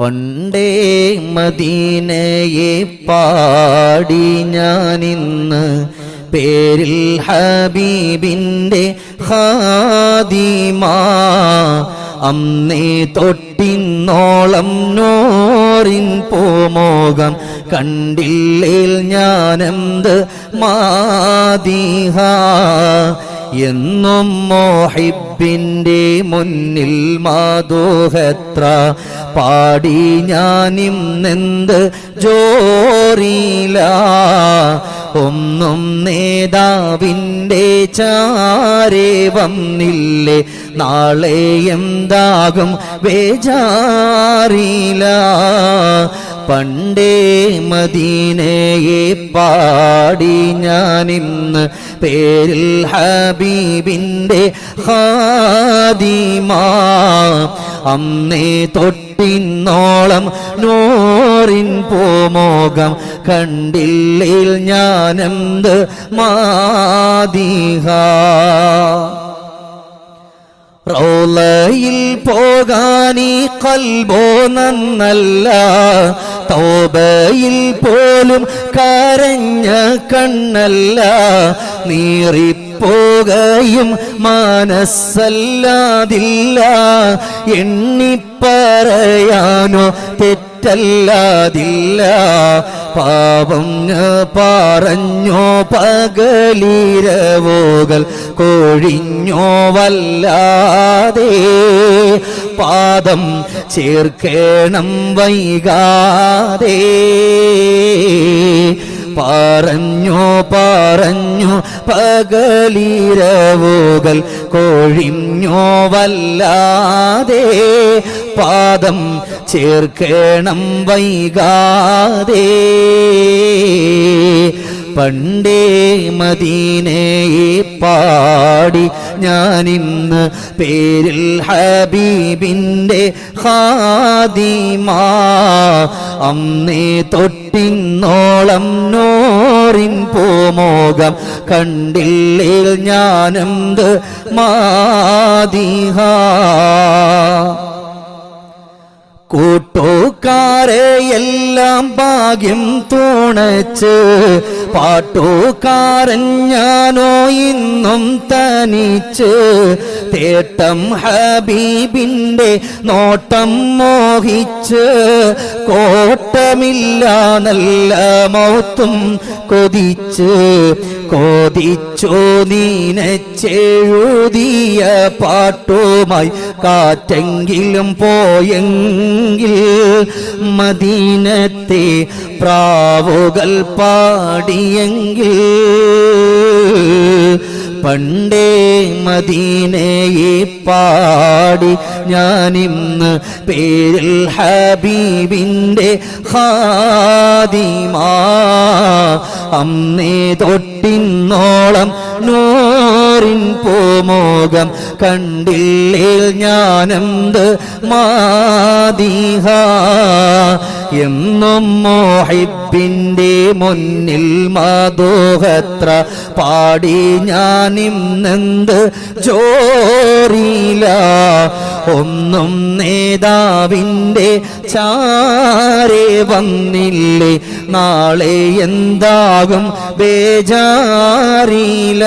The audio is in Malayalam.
പണ്ടേ മദീനയെ പാടി ഞാനിന്ന് പേരിൽ ഹബീബിന്റെ ഹാദിമാ. അന്നേ തൊട്ടിന്നോളം നോറിൻ പോമോകം കണ്ടില്ലേൽ ഞാനെന്ത് മാതിഹ എന്നും മോഹിബിന്റെ മുന്നിൽ മാതോഹത്ര പാടി ഞാനിന്നെന്ത് ജോറിയില്ല ഒന്നും നേതാവിന്റെ ചാരേ വന്നില്ലേ? നാളെ എന്താകും ബേജാറില പണ്ടേ മദീനയെ പാടി ഞാനിന്ന് പേരിൽ ഹബീബിന്റെ ഹാദിമാ. അന്നേ തൊട്ടിന്നോളം നോറിൻ പോമോകം കണ്ടില്ലേ ഞാനെന്ത് മാതിഹ റൗലയിൽ പോകാനീ കൽബോ നന്നല്ല. തൗബയിൽ പോലും കരഞ്ഞ കണ്ണല്ല. നീറിപ്പോകയും മനസ്സല്ലാതില്ല. എണ്ണിപ്പറയാനോ തെറ്റല്ലാതില്ല. പാപം പറഞ്ഞോ പകലിരവോകൾ കൊഴിഞ്ഞോ വല്ലാതെ. പാദം ചേർക്കേണം വൈകാതെ. പറഞ്ഞോ പറഞ്ഞു പകലിരവുകൾ കൊഴിഞ്ഞു വല്ലാതെ പാദം ചേർക്കേണം വൈകാതെ. പണ്ടേ മദീനയെ പാടി ഞാനിന്ന് പേരിൽ ഹബീബിന്റെ ഹാദിമാ അന്നേ തൊട്ടിന്നോളം നോറിൻ പോമോകം കണ്ടില്ലേൽ ഞാനെന്ത് മാതിഹ കൂട്ടുകാരെ എല്ലാം ഭാഗ്യം തുണച്ച് പാട്ടുകാരൻ ഞാനോ ഇന്നും തനിച്ച് തേട്ടം ഹബീബിന്റെ നോട്ടം മോഹിച്ച് കോട്ടമില്ല നല്ല മൗത്തും കൊതിച്ച് കോതിച്ചോ നീനച്ചെഴുതിയ പാട്ടുമായി കാറ്റെങ്കിലും പോയെങ്കിൽ മദീനത്തെ പ്രാവുകൾ പാടിയെങ്കിൽ പണ്ടേ മദീനയെ പാടി ഞാനിന്ന് പേരിൽ ഹബീബിന്റെ ഹാദിമാ. അന്നേ തൊട്ടിന്നോളം നൂറിൻ പോമോകം കണ്ടില്ലേൽ ഞാനെന്ത് മാതിഹ എന്നും മോഹിപ്പിന്റെ മുന്നിൽ മാതോഹത്ര പാടി ഞാനിന്നെന്ത് ചോറിയില്ല ഒന്നും നേതാവിന്റെ ചാരേ വന്നില്ലേ? നാളെ എന്താകും ബേജാറില.